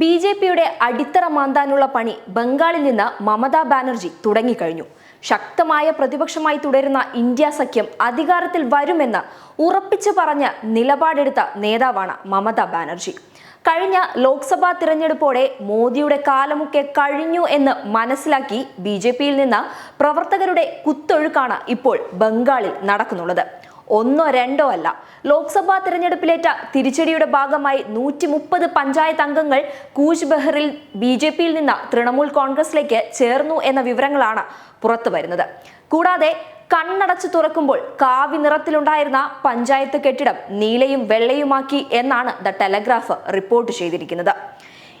B J പിയുടെ അടിത്തറ മാന്താനുള്ള പണി ബംഗാളിൽ നിന്ന് മമതാ ബാനർജി തുടങ്ങിക്കഴിഞ്ഞു. ശക്തമായ പ്രതിപക്ഷമായി തുടരുന്ന ഇന്ത്യ സഖ്യം അധികാരത്തിൽ വരുമെന്ന് ഉറപ്പിച്ചു പറഞ്ഞ നിലപാടെടുത്ത നേതാവാണ് മമതാ ബാനർജി. കഴിഞ്ഞ ലോക്സഭാ തിരഞ്ഞെടുപ്പോടെ മോദിയുടെ കാലമൊക്കെ കഴിഞ്ഞു എന്ന് മനസ്സിലാക്കി ബി ജെ പിയിൽ നിന്ന് പ്രവർത്തകരുടെ കുത്തൊഴുക്കാണ് ഇപ്പോൾ ബംഗാളിൽ നടക്കുന്നുള്ളത്. ഒന്നോ രണ്ടോ അല്ല. ലോക്സഭാ തിരഞ്ഞെടുപ്പിലേറ്റ തിരിച്ചടിയുടെ ഭാഗമായി നൂറ്റി മുപ്പത് പഞ്ചായത്ത് അംഗങ്ങൾ കൂജ് ബെഹറിൽ ബി ജെ പിയിൽ നിന്ന് തൃണമൂൽ കോൺഗ്രസിലേക്ക് ചേർന്നു എന്ന വിവരങ്ങളാണ് പുറത്തു വരുന്നത്. കൂടാതെ കണ്ണടച്ചു തുറക്കുമ്പോൾ കാവി നിറത്തിലുണ്ടായിരുന്ന പഞ്ചായത്ത് കെട്ടിടം നീലയും വെള്ളയുമാക്കി എന്നാണ് ദ ടെലഗ്രാഫ് റിപ്പോർട്ട് ചെയ്തിരിക്കുന്നത്.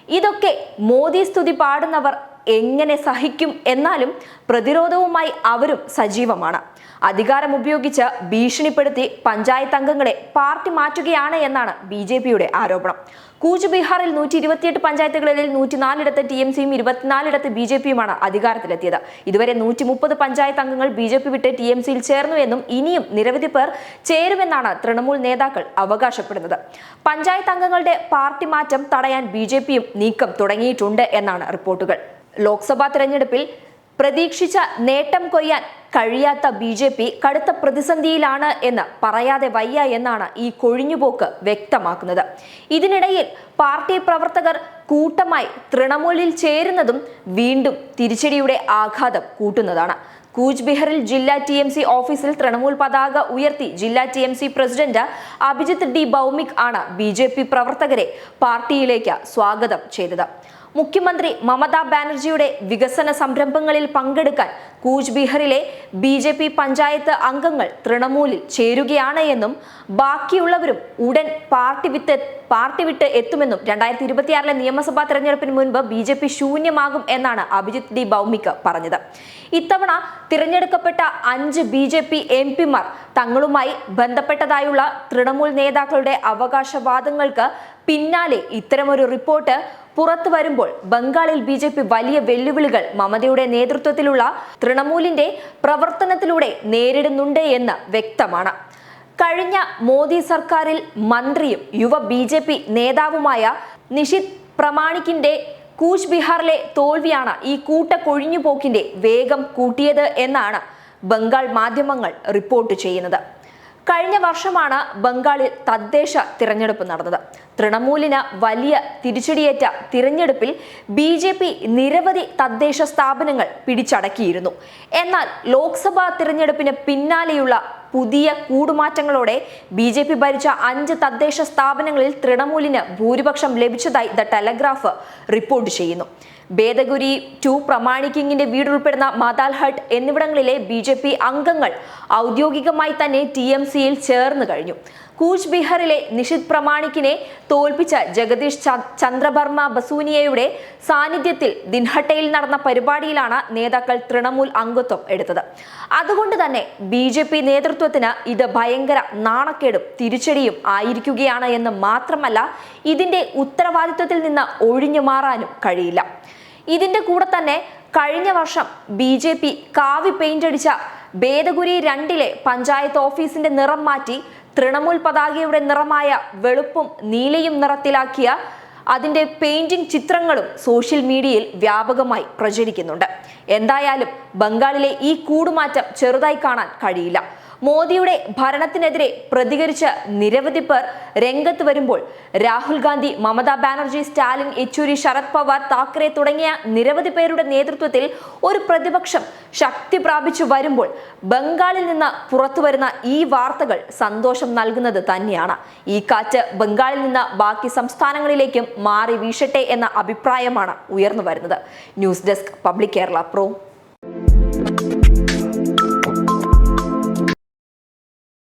ഇതൊക്കെ മോദി സ്തുതി പാടുന്നവർ എങ്ങനെ സഹിക്കും എന്നാലും പ്രതിരോധവുമായി അവരും സജീവമാണ്. അധികാരം ഉപയോഗിച്ച് ഭീഷണിപ്പെടുത്തി പഞ്ചായത്ത് അംഗങ്ങളെ പാർട്ടി മാറ്റുകയാണ് എന്നാണ് ബി ജെ പിയുടെ ആരോപണം. കൂച്ച് ബീഹാറിൽ നൂറ്റി ഇരുപത്തിയെട്ട് പഞ്ചായത്തുകളിൽ നൂറ്റിനാലിടത്ത് ടി എം സിയും ഇരുപത്തിനാലിടത്ത് ബി ജെ പിയുമാണ് അധികാരത്തിലെത്തിയത്. ഇതുവരെ നൂറ്റി മുപ്പത് പഞ്ചായത്ത് അംഗങ്ങൾ ബി ജെ പി വിട്ട് ടി എം സിയിൽ ചേർന്നു എന്നും ഇനിയും നിരവധി പേർ ചേരുമെന്നാണ് തൃണമൂൽ നേതാക്കൾ അവകാശപ്പെടുന്നത്. പഞ്ചായത്ത് അംഗങ്ങളുടെ പാർട്ടി മാറ്റം തടയാൻ ബി ജെ പിയും നീക്കം തുടങ്ങിയിട്ടുണ്ട് എന്നാണ് റിപ്പോർട്ടുകൾ. ലോക്സഭാ തെരഞ്ഞെടുപ്പിൽ പ്രതീക്ഷിച്ച നേട്ടം കൊയ്യാൻ കഴിയാത്ത ബി ജെ പി കടുത്ത പ്രതിസന്ധിയിലാണ് എന്ന് പറയാതെ വയ്യ എന്നാണ് ഈ കൊഴിഞ്ഞുപോക്ക് വ്യക്തമാക്കുന്നത്. ഇതിനിടയിൽ പാർട്ടി പ്രവർത്തകർ കൂട്ടമായി തൃണമൂലിൽ ചേരുന്നതും വീണ്ടും തിരിച്ചടിയുടെ ആഘാതം കൂട്ടുന്നതാണ്. കൂച്ച് ബിഹാറിൽ ജില്ലാ ടി എം സി ഓഫീസിൽ തൃണമൂൽ പതാക ഉയർത്തി ജില്ലാ T M C president Abhijit D Bhowmick ആണ് ബി ജെ പി പ്രവർത്തകരെ പാർട്ടിയിലേക്ക് സ്വാഗതം ചെയ്തത്. മുഖ്യമന്ത്രി മമതാ ബാനർജിയുടെ വികസന സംരംഭങ്ങളിൽ പങ്കെടുക്കാൻ കൂച്ച് ബീഹാറിലെ ബി ജെ പി പഞ്ചായത്ത് അംഗങ്ങൾ തൃണമൂലിൽ ചേരുകയാണ് എന്നും ബാക്കിയുള്ളവരും ഉടൻ പാർട്ടി വിത്ത് പാർട്ടി വിട്ട് എത്തുമെന്നും രണ്ടായിരത്തി ഇരുപത്തിയാറിലെ നിയമസഭാ തെരഞ്ഞെടുപ്പിന് മുൻപ് ബി ജെ പി ശൂന്യമാകും എന്നാണ് അഭിജിത് ഡി ഭൗമിക് പറഞ്ഞത്. ഇത്തവണ തിരഞ്ഞെടുക്കപ്പെട്ട അഞ്ച് ബി ജെ പി എം പിമാർ തങ്ങളുമായി ബന്ധപ്പെട്ടതായുള്ള തൃണമൂൽ നേതാക്കളുടെ അവകാശവാദങ്ങൾക്ക് പിന്നാലെ ഇത്തരമൊരു റിപ്പോർട്ട് പുറത്തു വരുമ്പോൾ ബംഗാളിൽ ബി ജെ പി വലിയ വെല്ലുവിളികൾ മമതയുടെ നേതൃത്വത്തിലുള്ള തൃണമൂലിന്റെ പ്രവർത്തനത്തിലൂടെ നേരിടുന്നുണ്ട് എന്ന് വ്യക്തമാണ്. കഴിഞ്ഞ മോദി സർക്കാരിൽ മന്ത്രിയും യുവ ബി ജെ പി നേതാവുമായ നിഷിത് പ്രമാണിക്കിന്റെ കൂച്ച് ബിഹാറിലെ തോൽവിയാണ് ഈ കൂട്ട കൊഴിഞ്ഞുപോക്കിന്റെ വേഗം കൂട്ടിയത് എന്നാണ് ബംഗാൾ മാധ്യമങ്ങൾ റിപ്പോർട്ട് ചെയ്യുന്നത്. കഴിഞ്ഞ വർഷമാണ് ബംഗാളിൽ തദ്ദേശ തിരഞ്ഞെടുപ്പ് നടന്നത്. തൃണമൂലിന് വലിയ തിരിച്ചടിയേറ്റ തിരഞ്ഞെടുപ്പിൽ ബി ജെ പി നിരവധി തദ്ദേശ സ്ഥാപനങ്ങൾ പിടിച്ചടക്കിയിരുന്നു. എന്നാൽ ലോക്സഭാ തിരഞ്ഞെടുപ്പിന് പിന്നാലെയുള്ള പുതിയ കൂടുമാറ്റങ്ങളോടെ ബി ജെ പി ഭരിച്ച അഞ്ച് തദ്ദേശ സ്ഥാപനങ്ങളിൽ തൃണമൂലിന് ഭൂരിപക്ഷം ലഭിച്ചതായി ദ ടെലഗ്രാഫ് റിപ്പോർട്ട് ചെയ്യുന്നു. ഭേദഗുരി ടു പ്രമാണിക്കിങ്ങിന്റെ വീടുൾപ്പെടുന്ന മാതാൽഹട്ട് എന്നിവിടങ്ങളിലെ ബി ജെ പി അംഗങ്ങൾ ഔദ്യോഗികമായി തന്നെ ടി എം സിയിൽ ചേർന്ന് കഴിഞ്ഞു. കൂച്ച് ബിഹാറിലെ നിഷിത് പ്രമാണിക്കിനെ തോൽപ്പിച്ച ജഗദീഷ് ചന്ദ്രബർമ്മ ബസൂനിയയുടെ സാന്നിധ്യത്തിൽ ദിൻഹട്ടയിൽ നടന്ന പരിപാടിയിലാണ് നേതാക്കൾ തൃണമൂൽ അംഗത്വം എടുത്തത്. അതുകൊണ്ട് തന്നെ ബി ജെ പി നേതൃത്വത്തിന് ഇത് ഭയങ്കര നാണക്കേടും തിരിച്ചടിയും ആയിരിക്കുകയാണ് എന്ന് മാത്രമല്ല ഇതിന്റെ ഉത്തരവാദിത്വത്തിൽ നിന്ന് ഒഴിഞ്ഞു മാറാനും കഴിയില്ല. ഇതിന്റെ കൂടെ തന്നെ കഴിഞ്ഞ വർഷം ബി ജെ പി കാവി പെയിന്റ് അടിച്ച ഭേദഗുരി രണ്ടിലെ പഞ്ചായത്ത് ഓഫീസിന്റെ നിറം മാറ്റി തൃണമൂൽ പതാകയുടെ നിറമായ വെളുപ്പും നീലയും നിറത്തിലാക്കിയ അതിന്റെ പെയിന്റിംഗ് ചിത്രങ്ങളും സോഷ്യൽ മീഡിയയിൽ വ്യാപകമായി പ്രചരിക്കുന്നുണ്ട്. എന്തായാലും ബംഗാളിലെ ഈ കൂടുമാറ്റം ചെറുതായി കാണാൻ കഴിയില്ല. മോദിയുടെ ഭരണത്തിനെതിരെ പ്രതികരിച്ച നിരവധി പേർ രംഗത്ത് വരുമ്പോൾ രാഹുൽ ഗാന്ധി മമതാ ബാനർജി സ്റ്റാലിൻ യെച്ചൂരി ശരത് പവാർ താക്കറെ തുടങ്ങിയ നിരവധി പേരുടെ നേതൃത്വത്തിൽ ഒരു പ്രതിപക്ഷം ശക്തി പ്രാപിച്ചു വരുമ്പോൾ ബംഗാളിൽ നിന്ന് പുറത്തു വരുന്ന ഈ വാർത്തകൾ സന്തോഷം നൽകുന്നത് തന്നെയാണ്. ഈ കാറ്റ് ബംഗാളിൽ നിന്ന് ബാക്കി സംസ്ഥാനങ്ങളിലേക്കും മാറി വീശട്ടെ എന്ന അഭിപ്രായമാണ് ഉയർന്നു വരുന്നത്. News desk public Kerala pro.